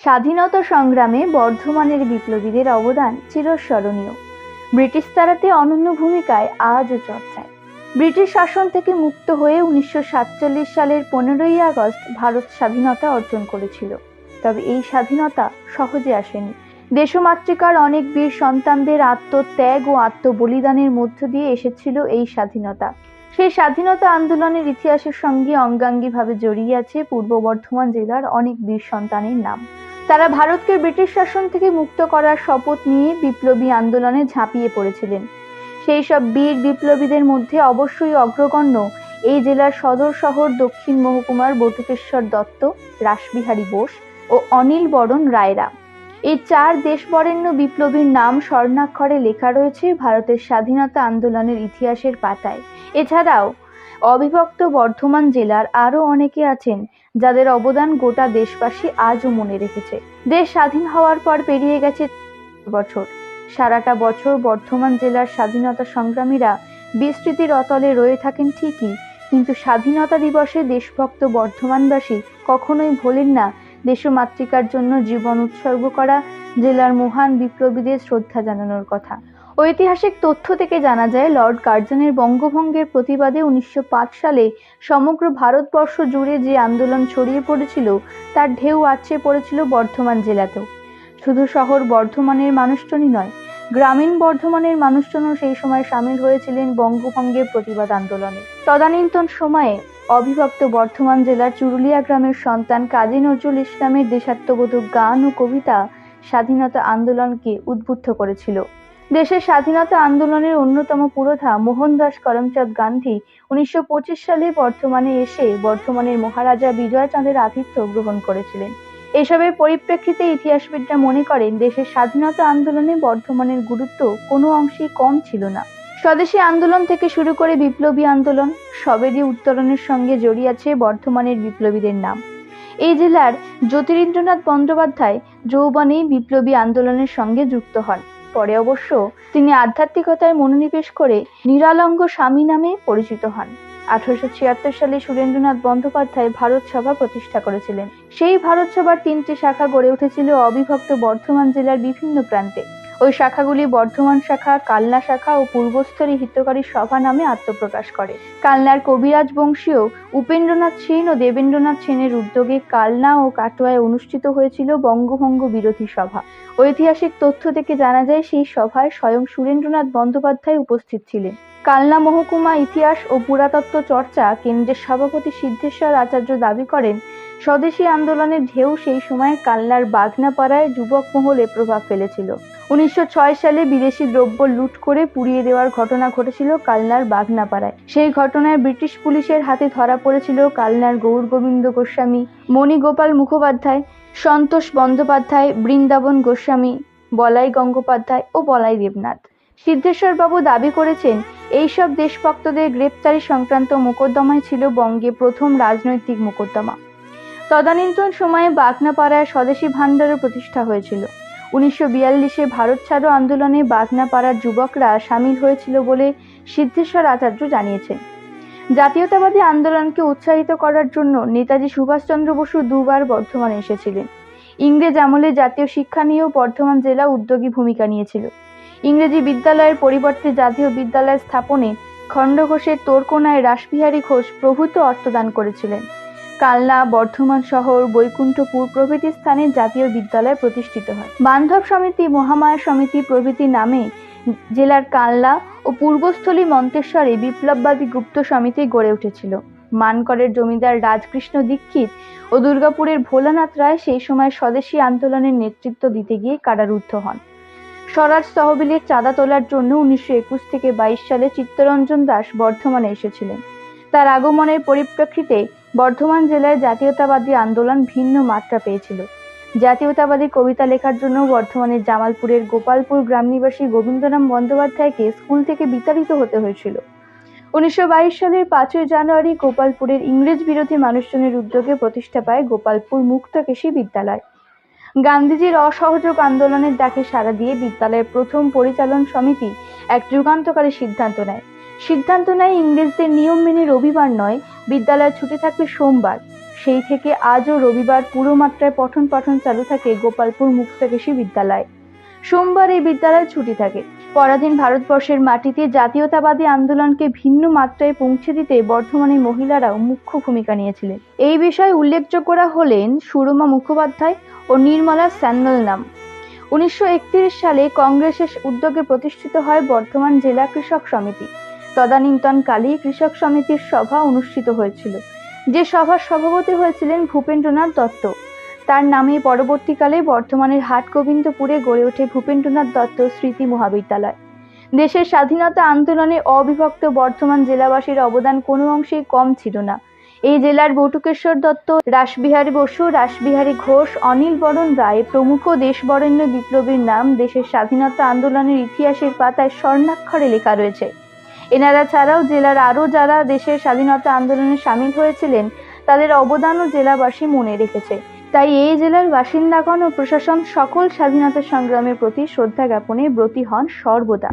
স্বাধীনতা সংগ্রামে বর্ধমানের বিপ্লবীদের অবদান চিরস্মরণীয়। ব্রিটিশ তারাতে অনন্য ভূমিকায় আজও চর্চায়। ব্রিটিশ শাসন থেকে মুক্ত হয়ে উনিশশো সাতচল্লিশ সালের পনেরোই আগস্ট ভারত স্বাধীনতা অর্জন করেছিল। তবে এই স্বাধীনতা সহজে আসেনি। দেশমাতৃকার অনেক বীর সন্তানদের আত্মত্যাগ ও আত্মবলিদানের মধ্য দিয়ে এসেছিল এই স্বাধীনতা। সেই স্বাধীনতা আন্দোলনের ইতিহাসের সঙ্গে অঙ্গাঙ্গিভাবে জড়িয়ে আছে পূর্ব বর্ধমান জেলার অনেক বীর সন্তানের নাম। তারা ভারতকে ব্রিটিশ শাসন থেকে মুক্ত করার শপথ নিয়ে বিপ্লবী আন্দোলনে ঝাঁপিয়ে পড়েছিলেন। সেই সব বীর বিপ্লবীদের মধ্যে অবশ্যই অগ্রগণ্য এই জেলার সদর শহর দক্ষিণ মহকুমার বটুকেশ্বর দত্ত, রাসবিহারী বোস ও অনিল বরণ রায়রা। এই চার দেশবরেণ্য বিপ্লবীর নাম স্বর্ণাক্ষরে লেখা রয়েছে ভারতের স্বাধীনতা আন্দোলনের ইতিহাসের পাতায়। এছাড়াও অবিভক্ত বর্ধমান জেলার আরও অনেকে আছেন যাদের অবদান গোটা দেশবাসী আজও মনে রেখেছে। দেশ স্বাধীন হওয়ার পর পেরিয়ে গেছে বছর। সারাটা বছর বর্ধমান জেলার স্বাধীনতা সংগ্রামীরা বিস্তৃতির অতলে রয়ে থাকেন ঠিকই, কিন্তু স্বাধীনতা দিবসে দেশভক্ত বর্ধমানবাসী কখনোই ভোলেন না দেশমাতৃকার জন্য জীবন উৎসর্গ করা জেলার মহান বিপ্লবীদের শ্রদ্ধা জানানোর কথা। ঐতিহাসিক তথ্য থেকে জানা যায়, লর্ড কার্জনের বঙ্গভঙ্গের প্রতিবাদে উনিশশো পাঁচ সালে সমগ্র ভারতবর্ষ জুড়ে যে আন্দোলন ছড়িয়ে পড়েছিল, তার ঢেউ আছড়ে পড়েছিল বর্ধমান জেলাতেও। শুধু শহর বর্ধমানের মানুষজনই নয়, গ্রামীণ বর্ধমানের মানুষজনও সেই সময় সামিল হয়েছিলেন বঙ্গভঙ্গের প্রতিবাদ আন্দোলনে। তদানীন্তন সময়ে অবিভক্ত বর্ধমান জেলার চুরুলিয়া গ্রামের সন্তান কাজী নজরুল ইসলামের দেশাত্মবোধক গান ও কবিতা স্বাধীনতা আন্দোলনকে উদ্বুদ্ধ করেছিল। দেশের স্বাধীনতা আন্দোলনের অন্যতম পুরোধা মোহনদাস করমচাঁদ গান্ধী। উনিশশো পঁচিশ সালে বর্ধমানে এসে বর্ধমানের মহারাজা বিজয়চাঁদের আতিথ্য গ্রহণ করেছিলেন। এসবের পরিপ্রেক্ষিতে ইতিহাসবিদরা মনে করেন, দেশের স্বাধীনতা আন্দোলনে বর্ধমানের গুরুত্ব কোনো অংশেই কম ছিল না। স্বদেশী আন্দোলন থেকে শুরু করে বিপ্লবী আন্দোলন সবেরই উত্তরণের সঙ্গে জড়িয়ে আছে বর্ধমানের বিপ্লবীদের নাম। এই জেলার জ্যোতিরিন্দ্রনাথ বন্দ্যোপাধ্যায় যৌবনে বিপ্লবী আন্দোলনের সঙ্গে যুক্ত হন। পরে অবশ্য তিনি আধ্যাত্মিকতায় মনোনিবেশ করে নিরালঙ্গ স্বামী নামে পরিচিত হন। আঠারোশো ছিয়াত্তর সালে সুরেন্দ্রনাথ বন্দ্যোপাধ্যায় ভারত সভা প্রতিষ্ঠা করেছিলেন। সেই ভারত সভার তিনটি শাখা গড়ে উঠেছিল অবিভক্ত বর্ধমান জেলার বিভিন্ন প্রান্তে। ওই শাখাগুলি বর্ধমান শাখা, কালনা শাখা ও পূর্বস্থলী হিতকারী সভা নামে আত্মপ্রকাশ করে। কালনার কবিরাজ বংশীয় উপেন্দ্রনাথ সেন ও দেবেন্দ্রনাথ সেনের উদ্যোগে কালনা ও কাটোয়ায় অনুষ্ঠিত হয়েছিল বঙ্গভঙ্গ বিরোধী সভা। ঐতিহাসিক তথ্য থেকে জানা যায়, সেই সভায় স্বয়ং সুরেন্দ্রনাথ বন্দ্যোপাধ্যায় উপস্থিত ছিলেন। কালনা মহকুমা ইতিহাস ও পুরাতত্ত্ব চর্চা কেন্দ্রের সভাপতি সিদ্ধেশ্বর আচার্য দাবি করেন, স্বদেশী আন্দোলনের ঢেউ সেই সময় কালনার বাঘনাপাড়ায় যুবক মহলে প্রভাব ফেলেছিল। উনিশশো ছয় সালে বিদেশি দ্রব্য লুট করে পুড়িয়ে দেওয়ার ঘটনা ঘটেছিল কালনার বাঘনাপাড়ায় সেই ঘটনায় ব্রিটিশ পুলিশের হাতে ধরা পড়েছিল কালনার গৌর গোবিন্দ গোস্বামী, মণিগোপাল মুখোপাধ্যায়, সন্তোষ বন্দ্যোপাধ্যায়, বৃন্দাবন গোস্বামী, বলাই গঙ্গোপাধ্যায় ও বলাই দেবনাথ। সিদ্ধেশ্বরবাবু দাবি করেছেন, এইসব দেশভক্তদের গ্রেপ্তারি সংক্রান্ত মোকদ্দমায় ছিল বঙ্গে প্রথম রাজনৈতিক মোকদ্দমা। তদানীন্তন সময়ে বাগনাপাড়ায় স্বদেশী ভাণ্ডারও প্রতিষ্ঠা হয়েছিল। উনিশশো বিয়াল্লিশে ভারত ছাড়ো আন্দোলনে বাগনাপাড়ার যুবকরা সামিল হয়েছিল বলে সিদ্ধেশ্বর আচার্য জানিয়েছেন। জাতীয়তাবাদী আন্দোলনকে উৎসাহিত করার জন্য নেতাজি সুভাষচন্দ্র বসু দুবার বর্ধমানে এসেছিলেন। ইংরেজ আমলে জাতীয় শিক্ষা নিয়েও বর্ধমান জেলা উদ্যোগী ভূমিকা নিয়েছিল। ইংরেজি বিদ্যালয়ের পরিবর্তে জাতীয় বিদ্যালয় স্থাপনে খণ্ডঘোষের তোরকোনায় রাসবিহারী ঘোষ প্রভূত অর্থদান করেছিলেন। কালনা, বর্ধমান শহর, বৈকুণ্ঠপুর প্রভৃতি স্থানে জাতীয় বিদ্যালয় প্রতিষ্ঠিত হয়। বান্ধব সমিতি, মহামায়া সমিতি প্রভৃতি নামে জেলার কালনা ও পূর্বস্থলী মন্তেশ্বরে বিপ্লববাদী গুপ্ত সমিতি গড়ে উঠেছিল। মানকরের জমিদার রাজকৃষ্ণ দীক্ষিত ও দুর্গাপুরের ভোলানাথ রায় সেই সময় স্বদেশী আন্দোলনের নেতৃত্ব দিতে গিয়ে কারারুদ্ধ হন। স্বরাজ তহবিলের চাঁদা তোলার জন্য উনিশশো একুশ থেকে বাইশ সালে চিত্তরঞ্জন দাস বর্ধমানে এসেছিলেন। তার আগমনের পরিপ্রেক্ষিতে বর্ধমান জেলায় জাতীয়তাবাদী আন্দোলন ভিন্ন মাত্রা পেয়েছিল। জাতীয়তাবাদী কবিতা লেখার জন্য বর্ধমানের জামালপুরের গোপালপুর গ্রাম নিবাসী গোবিন্দরাম বন্দ্যোপাধ্যায়কে স্কুল থেকে বিতাড়িত হতে হয়েছিল। উনিশশো বাইশ সালের পাঁচই জানুয়ারি গোপালপুরের ইংরেজ বিরোধী মানুষজনের উদ্যোগে প্রতিষ্ঠা পায় গোপালপুর মুক্তকেশী বিদ্যালয়। গান্ধীজির অসহযোগ আন্দোলনের ডাকে সাড়া দিয়ে বিদ্যালয়ের প্রথম পরিচালন সমিতি এক যুগান্তকারী সিদ্ধান্ত নেয়। সিদ্ধান্ত নেয় ইংরেজদের নিয়ম মেনে রবিবার নয়, বিদ্যালয় ছুটি থাকবে সোমবার। সেই থেকে আজও রবিবার পুরো মাত্রায় পঠন পাঠন চালু থাকে গোপালপুর মুক্তাকেশী বিদ্যালয়। সোমবার এই বিদ্যালয় ছুটি থাকে। পরাধীন ভারতবর্ষের মাটিতে জাতীয়তাবাদী আন্দোলনকে ভিন্ন মাত্রায় পৌঁছে দিতে বর্ধমানের মহিলারাও মুখ্য ভূমিকা নিয়েছিলেন। এই বিষয়ে উল্লেখযোগ্যরা হলেন সুরমা মুখোপাধ্যায় ও নির্মলা স্যান্যাল নাম। উনিশশো একত্রিশ সালে কংগ্রেসের উদ্যোগে প্রতিষ্ঠিত হয় বর্ধমান জেলা কৃষক সমিতি। তদানীন্তনকালেই কৃষক সমিতির সভা অনুষ্ঠিত হয়েছিল। যে সভার সভাপতি হয়েছিলেন ভূপেন্দ্রনাথ দত্ত। তার নামে পরবর্তীকালে বর্ধমানের হাটগোবিন্দপুরে গড়ে ওঠে ভূপেন্দ্রনাথ দত্ত স্মৃতি মহাবিদ্যালয়। দেশের স্বাধীনতা আন্দোলনে অবিভক্ত বর্ধমান জেলাবাসীর অবদান কোনো অংশেই কম ছিল না। এই জেলার বটুকেশ্বর দত্ত, রাসবিহারী বসু, রাসবিহারী ঘোষ, অনিল বরণ রায় প্রমুখ দেশবরেণ্য বিপ্লবীর নাম দেশের স্বাধীনতা আন্দোলনের ইতিহাসের পাতায় স্বর্ণাক্ষরে লেখা রয়েছে। এনারা ছাড়াও জেলার আরও যারা দেশের স্বাধীনতা আন্দোলনে সামিল হয়েছিলেন, তাদের অবদানও জেলাবাসী মনে রেখেছে। তাই এই জেলার বাসিন্দাগণ ও প্রশাসন সকল স্বাধীনতা সংগ্রামের প্রতি শ্রদ্ধা জ্ঞাপনে ব্রতী হন সর্বদা।